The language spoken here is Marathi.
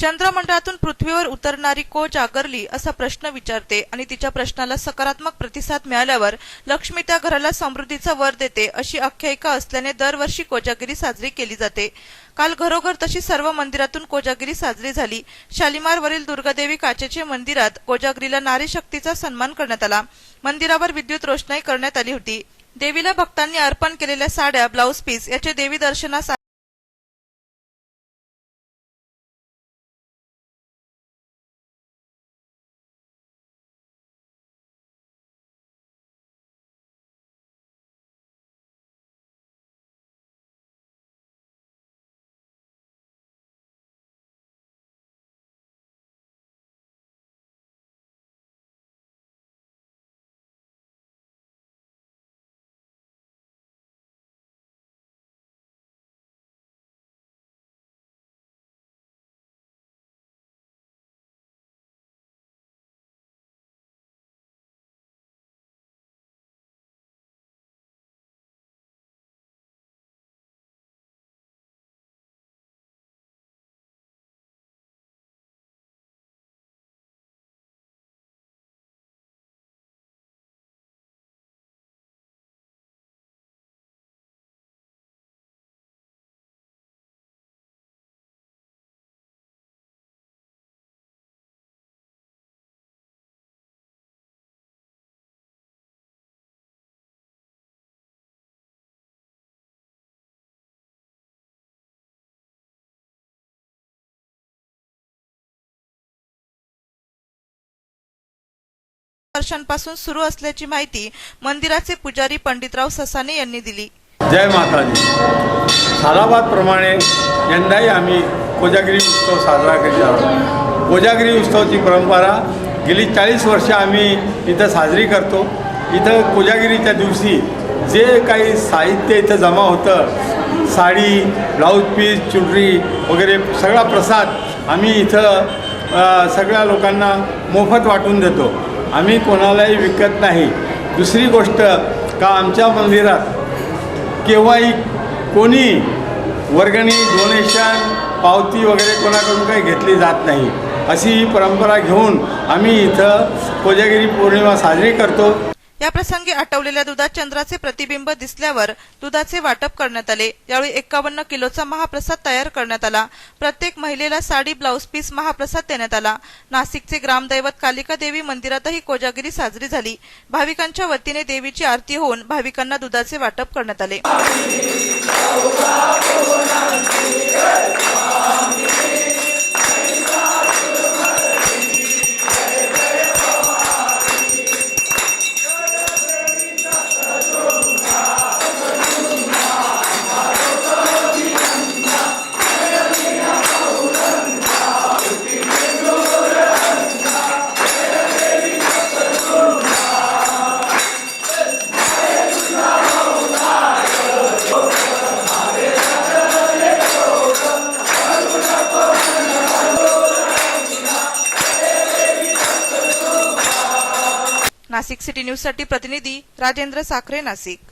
चंद्रमंडळातून पृथ्वीवर उतरणारी को जागरली असा प्रश्न विचारते आणि तिच्या प्रश्नाला सकारात्मक प्रतिसाद मिळाल्यावर लक्ष्मी त्या घराला समृद्धीचा वर देते अशी आख्यायिका असल्याने दरवर्षी कोजागिरी साजरी केली जाते. काल घरोघर तशी सर्व मंदिरातून कोजागिरी साजरी झाली. शालिमारवरील दुर्गादेवी काचेचे मंदिरात कोजागिरीला नारी शक्तीचा सन्मान करण्यात आला. मंदिरावर विद्युत रोषणाई करण्यात आली होती. देवीला भक्तांनी अर्पण केलेल्या साड्या ब्लाऊज पीस याचे देवी दर्शनास वर्षांपासून सुरू असल्याची माहिती मंदिराचे पुजारी पंडितराव ससाने यांनी दिली. जय माताजी. सालाबादप्रमाणे यंदाही आम्ही कोजागिरी उत्सव साजरा करीत आहोत. कोजागिरी उत्सवाची परंपरा गेली चाळीस वर्ष आम्ही इथं साजरी करतो. इथं कोजागिरीच्या दिवशी जे काही साहित्य इथं जमा होतं साडी ब्लाऊज पीस चुनरी वगैरे सगळा प्रसाद आम्ही इथं सगळ्या लोकांना मोफत वाटून देतो. आम्ही कोणालाही विकत नाही. दुसरी गोष्ट का आमच्या मंदिरात केव्हाही कोणी वर्गणी डोनेशन पावती वगैरे कोणाकडून काही घेतली जात नाही. अशी ही परंपरा घेऊन आम्ही इथं कोजागिरी पौर्णिमा साजरी करतो. या प्रसंगी आटवलेल्या दुधात चंद्राचे प्रतिबिंब दिसल्यावर दुधाचे वाटप करण्यात आले. यावेळी एकावन्न किलोचा महाप्रसाद तयार करण्यात आला. प्रत्येक महिलेला साडी ब्लाऊज पीस महाप्रसाद देण्यात आला. नाशिकचे ग्रामदैवत कालिका देवी मंदिरातही कोजागिरी साजरी झाली. भाविकांच्या वतीने देवीची आरती होऊन भाविकांना दुधाचे वाटप करण्यात आले. नाशिक सिटी न्यूजसाठी प्रतिनिधी राजेंद्र साखरे नाशिक.